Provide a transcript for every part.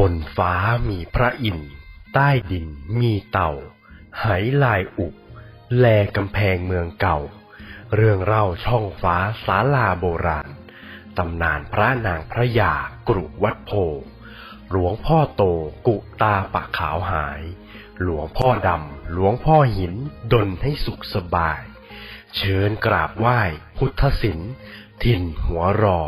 บนฟ้ามีพระอินทร์ใต้ดินมีเต่าไหลายอุบแลกำแพงเมืองเก่า เรื่องเล่าช่องฟ้าศาลาโบราณ ตำนานพระนางพระยากรุวัดโพ หลวงพ่อโตกุตาปะขาวหาย หลวงพ่อดำ หลวงพ่อหินดนให้สุขสบาย เชิญกราบไหว้พุทธศิลป์ถิ่นหัวรอ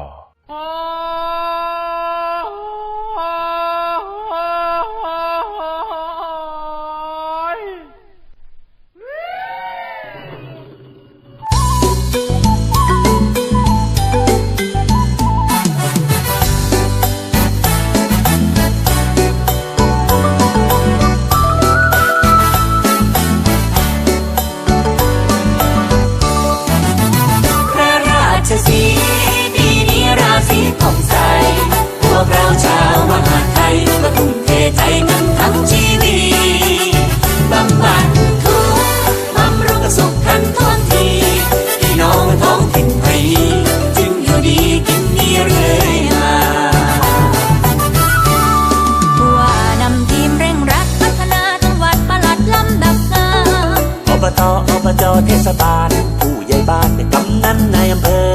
เทศบาล ผู้ใหญ่บ้านในกำนันในอำเภอ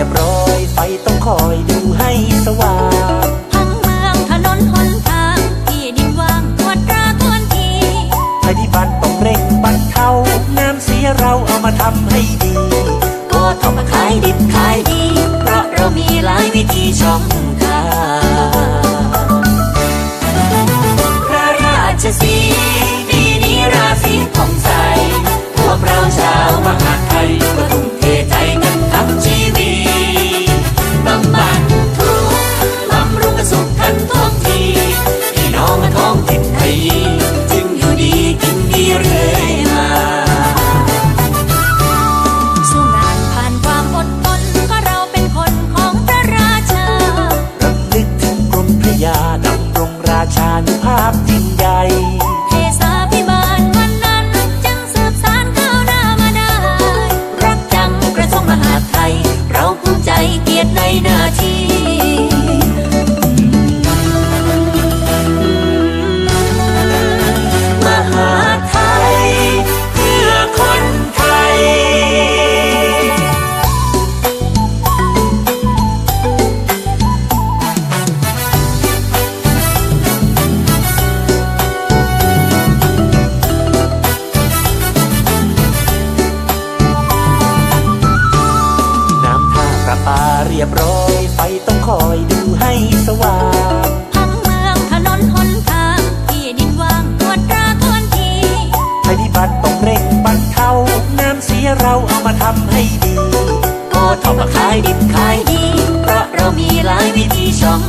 รียบร้อย ไฟต้องคอยดูให้สว่างทั้งเมืองถนนหนทางที่ดินว่างตรวจตราทวนทีภัยพิบัติต้องเร่งบรรเทาน้ำเสียเราเอามาทำให้ดี ก็ต้องมาขายดิบขายดี เพราะเรามีหลายวิธีช่องทางพระราชสี คอยดูให้สว่างทั้งเมืองถนนหนทางที่ดินว่างตรวจตราทวนทีภัยพิบัติต้องเร่งบรรเทาน้ำเสียเราเอามาทำให้ดีก็ทอมาขายดิบขายดี เพราะเรามีหลายวิธีช่อง